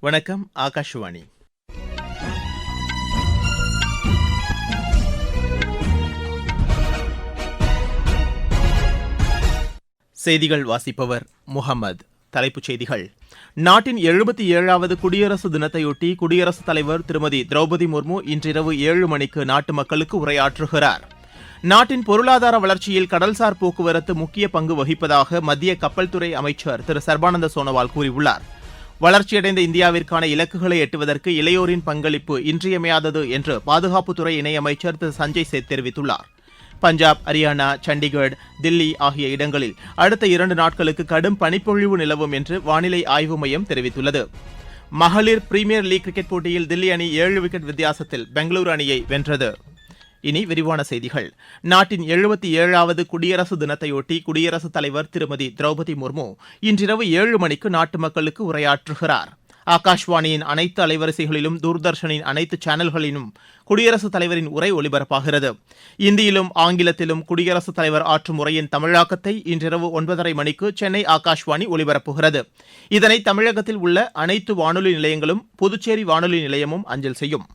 வணக்கம் ஆகாஷவாணி. செய்திகள் வாசிப்பவர் முகமது. தலைப்புச் செய்திகள். நாட்டின் எழுபத்தி ஏழாவது குடியரசு தினத்தையொட்டி குடியரசுத் தலைவர் திருமதி திரௌபதி முர்மு இன்றிரவு ஏழு மணிக்கு நாட்டு மக்களுக்கு உரையாற்றுகிறார். நாட்டின் பொருளாதார வளர்ச்சியில் கடல்சார் போக்குவரத்து முக்கிய பங்கு வகிப்பதாக மத்திய கப்பல் துறை அமைச்சர் திரு சர்பானந்த சோனோவால் கூறியுள்ளார். வளர்ச்சியடைந்த இந்தியாவிற்கான இலக்குகளை எட்டுவதற்கு இளையோரின் பங்களிப்பு இன்றியமையாதது என்று பாதுகாப்புத்துறை இணையமைச்சர் திரு சஞ்சய் சேத் தெரிவித்துள்ளார். பஞ்சாப் ஹரியானா சண்டிகர் தில்லி ஆகிய இடங்களில் அடுத்த இரண்டு நாட்களுக்கு கடும் பனிப்பொழிவு நிலவும் என்று வானிலை ஆய்வு மையம் தெரிவித்துள்ளது. மகளிர் பிரீமியர் லீக் கிரிக்கெட் போட்டியில் தில்லி அணி ஏழு விக்கெட் வித்தியாசத்தில் பெங்களூரு அணியை வென்றது. இனி விரிவான செய்திகள். நாட்டின் எழுபத்தி ஏழாவது குடியரசு தினத்தையொட்டி குடியரசுத் தலைவர் திருமதி திரௌபதி முர்மு இன்றிரவு ஏழு மணிக்கு நாட்டு மக்களுக்கு உரையாற்றுகிறார். ஆகாஷ்வாணியின் அனைத்து அலைவரிசைகளிலும் தூர்தர்ஷனின் அனைத்து சேனல்களிலும் குடியரசுத் தலைவரின் உரை ஒலிபரப்பாகிறது இந்தியிலும் ஆங்கிலத்திலும் குடியரசுத் தலைவர் ஆற்றும் உரையின் தமிழாக்கத்தை இன்றிரவு ஒன்பதரை மணிக்கு சென்னை ஆகாஷ்வாணி ஒலிபரப்புகிறது இதனை தமிழகத்தில் உள்ள அனைத்து வானொலி நிலையங்களும் புதுச்சேரி வானொலி நிலையமும் அஞ்சல் செய்யும்.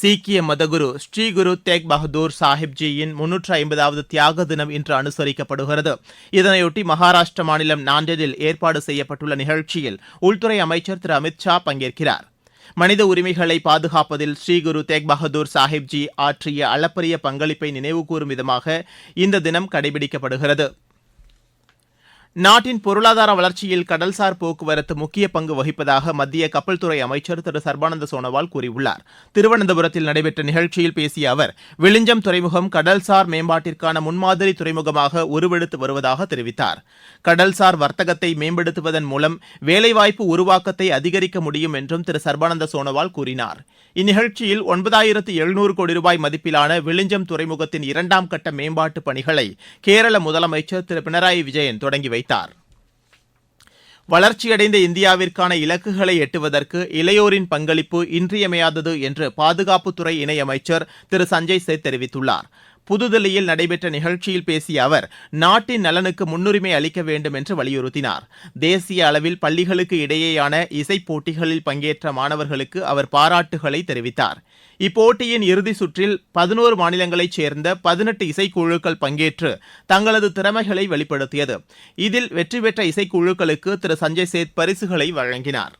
சீக்கிய மதகுரு ஸ்ரீ குரு தேக் பகதூர் சாஹிப்ஜியின் முன்னூற்று ஐம்பதாவது தியாக தினம் இன்று அனுசரிக்கப்படுகிறது. இதனையொட்டி மகாராஷ்டிர மாநிலம் நாண்டெடில் ஏற்பாடு செய்யப்பட்டுள்ள நிகழ்ச்சியில் உள்துறை அமைச்சர் திரு அமித் ஷா பங்கேற்கிறார். மனித உரிமைகளை பாதுகாப்பதில் ஸ்ரீ குரு தேக் பகதூர் சாஹிப்ஜி ஆற்றிய அளப்பரிய பங்களிப்பை நினைவுகூரும் விதமாக இந்த தினம் கடைபிடிக்கப்படுகிறது. நாட்டின் பொருளாதார வளர்ச்சியில் கடல்சார் போக்குவரத்து முக்கிய பங்கு வகிப்பதாக மத்திய கப்பல் துறை அமைச்சர் திரு சர்பானந்த சோனோவால் கூறியுள்ளார். திருவனந்தபுரத்தில் நடைபெற்ற நிகழ்ச்சியில் பேசிய அவர் விளிஞ்சம் துறைமுகம் கடல்சார் மேம்பாட்டிற்கான முன்மாதிரி துறைமுகமாக உருவெடுத்து வருவதாக தெரிவித்தார். கடல்சார் வர்த்தகத்தை மேம்படுத்துவதன் மூலம் வேலைவாய்ப்பு உருவாக்கத்தை அதிகரிக்க முடியும் என்றும் திரு சர்பானந்த சோனோவால் கூறினார். இந்நிகழ்ச்சியில் ஒன்பதாயிரத்து எழுநூறு கோடி ரூபாய் மதிப்பிலான விளிஞ்சம் துறைமுகத்தின் இரண்டாம் கட்ட மேம்பாட்டு பணிகளை கேரள முதலமைச்சர் திரு பினராயி விஜயன் தொடங்கி வைத்தார். வளர்ச்சியடைந்த இந்தியாவிற்கான இலக்குகளை எட்டுவதற்கு இளையோரின் பங்களிப்பு இன்றியமையாதது என்று பாதுகாப்புத்துறை இணையமைச்சர் திரு சஞ்சய் சேத் தெரிவித்துள்ளார். புதுதில்லியில் நடைபெற்ற நிகழ்ச்சியில் பேசிய அவர் நாட்டின் நலனுக்கு முன்னுரிமை அளிக்க வேண்டும் என்று வலியுறுத்தினார். தேசிய அளவில் பள்ளிகளுக்கு இடையேயான இசைப் போட்டிகளில் பங்கேற்ற மாணவர்களுக்கு அவர் பாராட்டுகளை தெரிவித்தார். இப்போட்டியின் இறுதி சுற்றில் பதினோரு மாநிலங்களைச் சேர்ந்த பதினெட்டு இசைக்குழுக்கள் பங்கேற்று தங்களது திறமைகளை வெளிப்படுத்தியது. இதில் வெற்றி பெற்ற இசைக்குழுக்களுக்கு திரு. சஞ்சய் சேத் பரிசுகளை வழங்கினார்.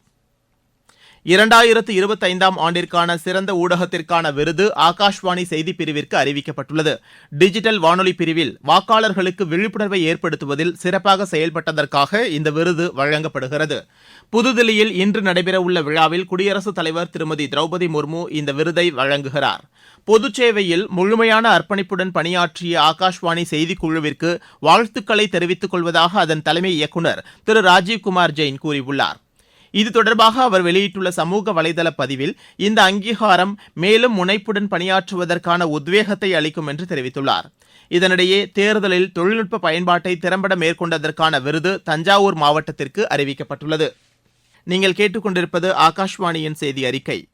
இரண்டாயிரத்து இருபத்தைந்தாம் ஆண்டிற்கான சிறந்த ஊடகத்திற்கான விருது ஆகாஷ்வாணி செய்திப் பிரிவிற்கு அறிவிக்கப்பட்டுள்ளது. டிஜிட்டல் வானொலி பிரிவில் வாக்காளர்களுக்கு விழிப்புணர்வை ஏற்படுத்துவதில் சிறப்பாக செயல்பட்டதற்காக இந்த விருது வழங்கப்படுகிறது. புதுதில்லியில் இன்று நடைபெறவுள்ள விழாவில் குடியரசுத் தலைவர் திருமதி திரௌபதி முர்மு இந்த விருதை வழங்குகிறார். பொதுச்சேவையில் முழுமையான அர்ப்பணிப்புடன் பணியாற்றிய ஆகாஷ்வாணி செய்திக்குழுவிற்கு வாழ்த்துக்களை தெரிவித்துக் கொள்வதாக அதன் தலைமை இயக்குநர் திரு ராஜீவ்குமார் ஜெயின் கூறியுள்ளார். இது தொடர்பாக அவர் வெளியிட்டுள்ள சமூக வலைதள பதிவில் இந்த அங்கீகாரம் மேலும் முனைப்புடன் பணியாற்றுவதற்கான உத்வேகத்தை அளிக்கும் என்று தெரிவித்துள்ளார். இதனிடையே தேர்தலில் தொழில்நுட்ப பயன்பாட்டை திறம்பட மேற்கொண்டதற்கான விருது தஞ்சாவூர் மாவட்டத்திற்கு அறிவிக்கப்பட்டுள்ளது. நீங்கள் கேட்டுக்கொண்டிருப்பது ஆகாஷ்வாணியின் செய்தி அறிக்கை.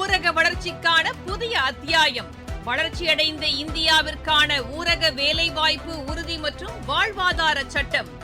ஊரக வளர்ச்சிக்கான புதிய அத்தியாயம். வளர்ச்சியடைந்த இந்தியாவிற்கான ஊரக வேலைவாய்ப்பு உறுதி மற்றும் வாழ்வாதார சட்டம்.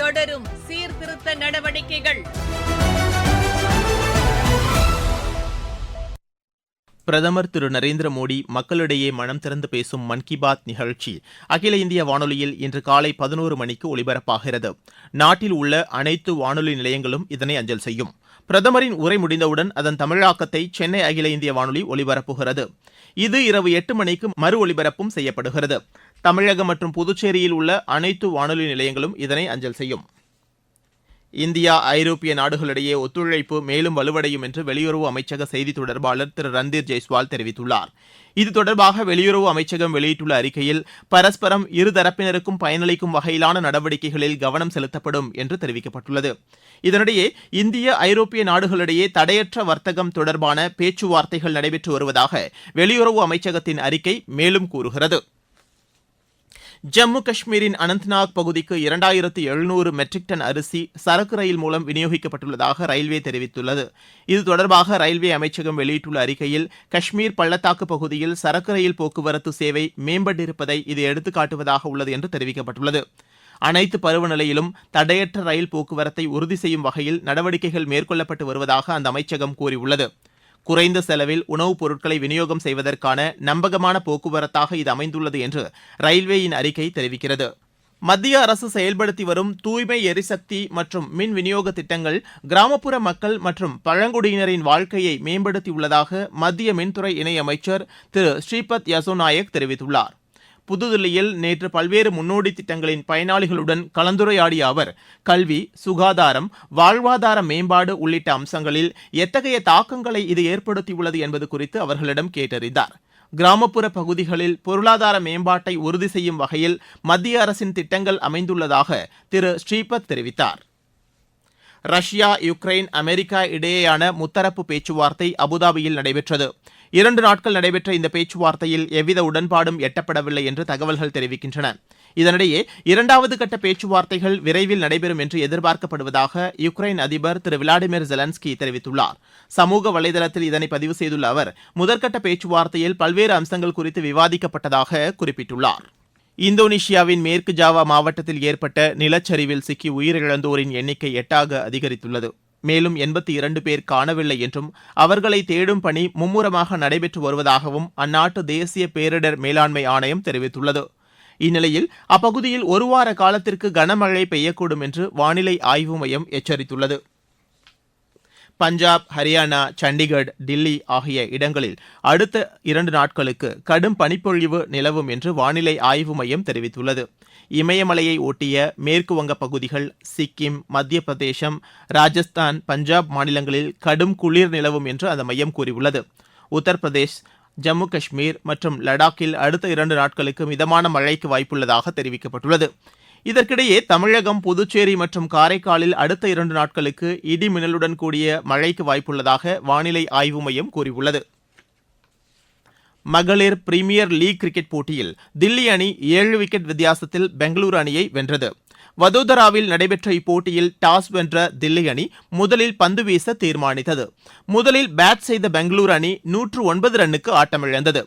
தொடரும் சீர்திருத்த நடவடிக்கைகள். பிரதமர் திரு நரேந்திர மோடி மக்களிடையே மனம் திறந்து பேசும் மன் கி பாத் நிகழ்ச்சி அகில இந்திய வானொலியில் இன்று காலை பதினோரு மணிக்கு ஒலிபரப்பாகிறது நாட்டில் உள்ள அனைத்து வானொலி நிலையங்களும் இதனை அஞ்சல் செய்யும். பிரதமரின் உரை முடிந்தவுடன் அதன் தமிழாக்கத்தை சென்னை அகில இந்திய வானொலி ஒலிபரப்புகிறது இது இரவு எட்டு மணிக்கு மறு ஒலிபரப்பும் செய்யப்படுகிறது. தமிழகம் மற்றும் புதுச்சேரியில் உள்ள அனைத்து வானொலி நிலையங்களும் இதனை அஞ்சல் செய்யும். இந்தியா ஐரோப்பிய நாடுகளிடையே ஒத்துழைப்பு மேலும் வலுவடையும் என்று வெளியுறவு அமைச்சக செய்தி தொடர்பாளர் திரு. ரந்தீர் ஜெய்ஸ்வால் தெரிவித்துள்ளார். இது தொடர்பாக வெளியுறவு அமைச்சகம் வெளியிட்டுள்ள அறிக்கையில் பரஸ்பரம் இருதரப்பினருக்கும் பயனளிக்கும் வகையிலான நடவடிக்கைகளில் கவனம் செலுத்தப்படும் என்று தெரிவிக்கப்பட்டுள்ளது. இதனிடையே இந்திய ஐரோப்பிய நாடுகளிடையே தடையற்ற வர்த்தகம் தொடர்பான பேச்சுவார்த்தைகள் நடைபெற்று வருவதாக வெளியுறவு அமைச்சகத்தின் அறிக்கை மேலும் கூறுகிறது. ஜம்மு காஷ்மீரின் அனந்த்நாக் பகுதிக்கு இரண்டாயிரத்து எழுநூறு மெட்ரிக் டன் அரிசி சரக்கு ரயில் மூலம் விநியோகிக்கப்பட்டுள்ளதாக ரயில்வே தெரிவித்துள்ளது. இது தொடர்பாக ரயில்வே அமைச்சகம் வெளியிட்டுள்ள அறிக்கையில் காஷ்மீர் பள்ளத்தாக்கு பகுதியில் சரக்கு ரயில் போக்குவரத்து சேவை மேம்பட்டிருப்பதை இது எடுத்துக்காட்டுவதாக உள்ளது என்று தெரிவிக்கப்பட்டுள்ளது. அனைத்து பருவநிலையிலும் தடையற்ற ரயில் போக்குவரத்தை உறுதி செய்யும் வகையில் நடவடிக்கைகள் மேற்கொள்ளப்பட்டு வருவதாக அந்த அமைச்சகம் கூறியுள்ளது. குறைந்த செலவில் உணவுப் பொருட்களை விநியோகம் செய்வதற்கான நம்பகமான போக்குவரத்தாக இது அமைந்துள்ளது என்று ரயில்வேயின் அறிக்கை தெரிவிக்கிறது. மத்திய அரசு செயல்படுத்தி வரும் தூய்மை எரிசக்தி மற்றும் மின் விநியோக திட்டங்கள் கிராமப்புற மக்கள் மற்றும் பழங்குடியினரின் வாழ்க்கையை மேம்படுத்தியுள்ளதாக மத்திய மின்துறை இணையமைச்சர் திரு ஸ்ரீபத் யசோ நாயக் தெரிவித்துள்ளார். புதுதில்லியில் நேற்று பல்வேறு முன்னோடி திட்டங்களின் பயனாளிகளுடன் கலந்துரையாடிய அவர் கல்வி சுகாதாரம் வாழ்வாதார மேம்பாடு உள்ளிட்ட அம்சங்களில் எத்தகைய தாக்கங்களை இது ஏற்படுத்தியுள்ளது என்பது குறித்து அவர்களிடம் கேட்டறிந்தார். கிராமப்புற பகுதிகளில் பொருளாதார மேம்பாட்டை உறுதி செய்யும் வகையில் மத்திய அரசின் திட்டங்கள் அமைந்துள்ளதாக திரு. ஸ்ரீபத் தெரிவித்தார். ரஷ்யா யுக்ரைன் அமெரிக்கா இடையேயான முத்தரப்பு பேச்சுவார்த்தை அபுதாபியில் நடைபெற்றது. இரண்டு நாட்கள் நடைபெற்ற இந்த பேச்சுவார்த்தையில் எவ்வித உடன்பாடும் எட்டப்படவில்லை என்று தகவல்கள் தெரிவிக்கின்றன. இதனிடையே இரண்டாவது கட்ட பேச்சுவார்த்தைகள் விரைவில் நடைபெறும் என்று எதிர்பார்க்கப்படுவதாக யுக்ரைன் அதிபர் திரு விளாடிமிர் ஜெலன்ஸ்கி தெரிவித்துள்ளார். சமூக வலைதளத்தில் இதனை பதிவு செய்துள்ள அவர் முதற்கட்ட பேச்சுவார்த்தையில் பல்வேறு அம்சங்கள் குறித்து விவாதிக்கப்பட்டதாக குறிப்பிட்டுள்ளார். இந்தோனேஷியாவின் மேற்கு ஜாவா மாவட்டத்தில் ஏற்பட்ட நிலச்சரிவில் சிக்கி உயிரிழந்தோரின் எண்ணிக்கை எட்டாக அதிகரித்துள்ளது. மேலும் எண்பத்தி இரண்டு பேர் காணவில்லை என்றும் அவர்களை தேடும் பணி மும்முரமாக நடைபெற்று வருவதாகவும் அந்நாட்டு தேசிய பேரிடர் மேலாண்மை ஆணையம் தெரிவித்துள்ளது. இந்நிலையில் அப்பகுதியில் ஒரு வார காலத்திற்கு கனமழை பெய்யக்கூடும் என்று வானிலை ஆய்வு மையம் எச்சரித்துள்ளது. பஞ்சாப் ஹரியானா சண்டிகர் டில்லி ஆகிய இடங்களில் அடுத்த இரண்டு நாட்களுக்கு கடும் பனிப்பொழிவு நிலவும் என்று வானிலை ஆய்வு மையம் தெரிவித்துள்ளது. இமயமலையை ஒட்டிய மேற்கு வங்க பகுதிகள் சிக்கிம் மத்திய பிரதேசம் ராஜஸ்தான் பஞ்சாப் மாநிலங்களில் கடும் குளிர் நிலவும் என்று அந்த மையம் கூறியுள்ளது. உத்தரப்பிரதேஷ் ஜம்மு காஷ்மீர் மற்றும் லடாக்கில் அடுத்த இரண்டு நாட்களுக்கு மிதமான மழைக்கு வாய்ப்புள்ளதாக தெரிவிக்கப்பட்டுள்ளது. இதற்கிடையே தமிழகம் புதுச்சேரி மற்றும் காரைக்காலில் அடுத்த இரண்டு நாட்களுக்கு இடி மின்னலுடன் கூடிய மழைக்கு வாய்ப்புள்ளதாக வானிலை ஆய்வு மையம் கூறியுள்ளது. மகளிர் பிரீமியர் லீக் கிரிக்கெட் போட்டியில் தில்லி அணி ஏழு விக்கெட் வித்தியாசத்தில் பெங்களூரு அணியை வென்றது. வதோதராவில் நடைபெற்ற இப்போட்டியில் டாஸ் வென்ற தில்லி அணி முதலில் பந்து வீச தீர்மானித்தது. முதலில் பேட் செய்த பெங்களூரு அணி நூற்று ஒன்பது ரன்னுக்கு ஆட்டமிழந்தது.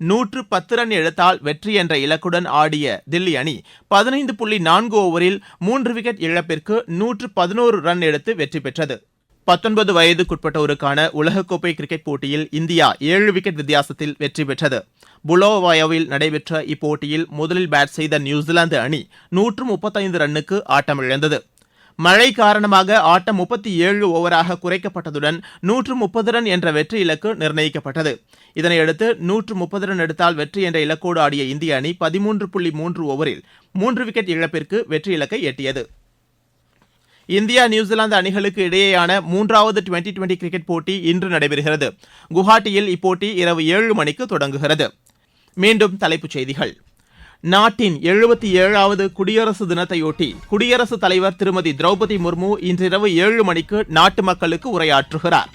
நூற்று பத்து ரன் இழத்தால் வெற்றி என்ற இலக்குடன் ஆடிய தில்லி அணி பதினைந்து புள்ளி நான்கு ஓவரில் மூன்று விக்கெட் இழப்பிற்கு நூற்று பதினோரு ரன் எடுத்து வெற்றி பெற்றது. பத்தொன்பது வயதுக்குட்பட்டோருக்கான உலகக்கோப்பை கிரிக்கெட் போட்டியில் இந்தியா ஏழு விக்கெட் வித்தியாசத்தில் வெற்றி பெற்றது. புலோவாயோவில் நடைபெற்ற இப்போட்டியில் முதலில் பேட் செய்த நியூசிலாந்து அணி நூற்று முப்பத்தைந்து ரன்னுக்கு ஆட்டமிழந்தது. மழை காரணமாக ஆட்டம் முப்பத்தி ஏழு ஓவராக குறைக்கப்பட்டதுடன் நூற்று முப்பது ரன் என்ற வெற்றி இலக்கு நிர்ணயிக்கப்பட்டது. இதனையடுத்து நூற்று முப்பது ரன் எடுத்தால் வெற்றி என்ற இலக்கோடு ஆடிய இந்திய அணி பதிமூன்று புள்ளி மூன்று ஓவரில் மூன்று விக்கெட் இழப்பிற்கு வெற்றி இலக்கை எட்டியது. இந்தியா நியூசிலாந்து அணிகளுக்கு இடையேயான மூன்றாவது டுவெண்டி டுவெண்டி கிரிக்கெட் போட்டி இன்று நடைபெறுகிறது. குவஹாட்டியில் இப்போட்டி இரவு ஏழு மணிக்கு தொடங்குகிறது. மீண்டும் தலைப்புச் செய்திகள். நாட்டின் எழுபத்தி ஏழாவது குடியரசு தினத்தையொட்டி குடியரசுத் தலைவர் திருமதி திரௌபதி முர்மு இன்றிரவு ஏழு மணிக்கு நாட்டு மக்களுக்கு உரையாற்றுகிறார்.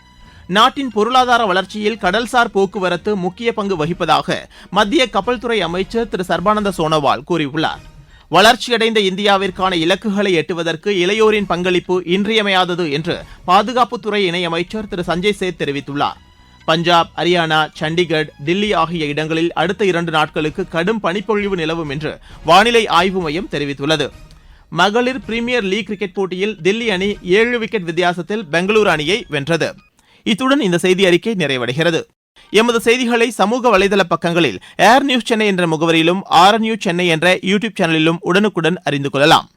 நாட்டின் பொருளாதார வளர்ச்சியில் கடல்சார் போக்குவரத்து முக்கிய பங்கு வகிப்பதாக மத்திய கப்பல் துறை அமைச்சர் திரு சர்பானந்த சோனோவால் கூறியுள்ளார். வளர்ச்சியடைந்த இந்தியாவிற்கான இலக்குகளை எட்டுவதற்கு இளையோரின் பங்களிப்பு இன்றியமையாதது என்று பாதுகாப்புத்துறை இணையமைச்சர் திரு சஞ்சய் சேத் தெரிவித்துள்ளார். பஞ்சாப் ஹரியானா சண்டிகர் தில்லி ஆகிய இடங்களில் அடுத்த இரண்டு நாட்களுக்கு கடும் பனிப்பொழிவு நிலவும் என்று வானிலை ஆய்வு மையம் தெரிவித்துள்ளது. மகளிர் பிரீமியர் லீக் கிரிக்கெட் போட்டியில் தில்லி அணி ஏழு விக்கெட் வித்தியாசத்தில் பெங்களூரு அணியை வென்றது. இத்துடன் இந்த செய்தி அறிக்கை நிறைவடைகிறது. எமது செய்திகளை சமூக வலைதள பக்கங்களில் ஏர் நியூஸ் சென்னை என்ற முகவரியிலும் ஆர் நியூஸ் சென்னை என்ற யூடியூப் சேனலிலும் உடனுக்குடன் அறிந்து கொள்ளலாம்.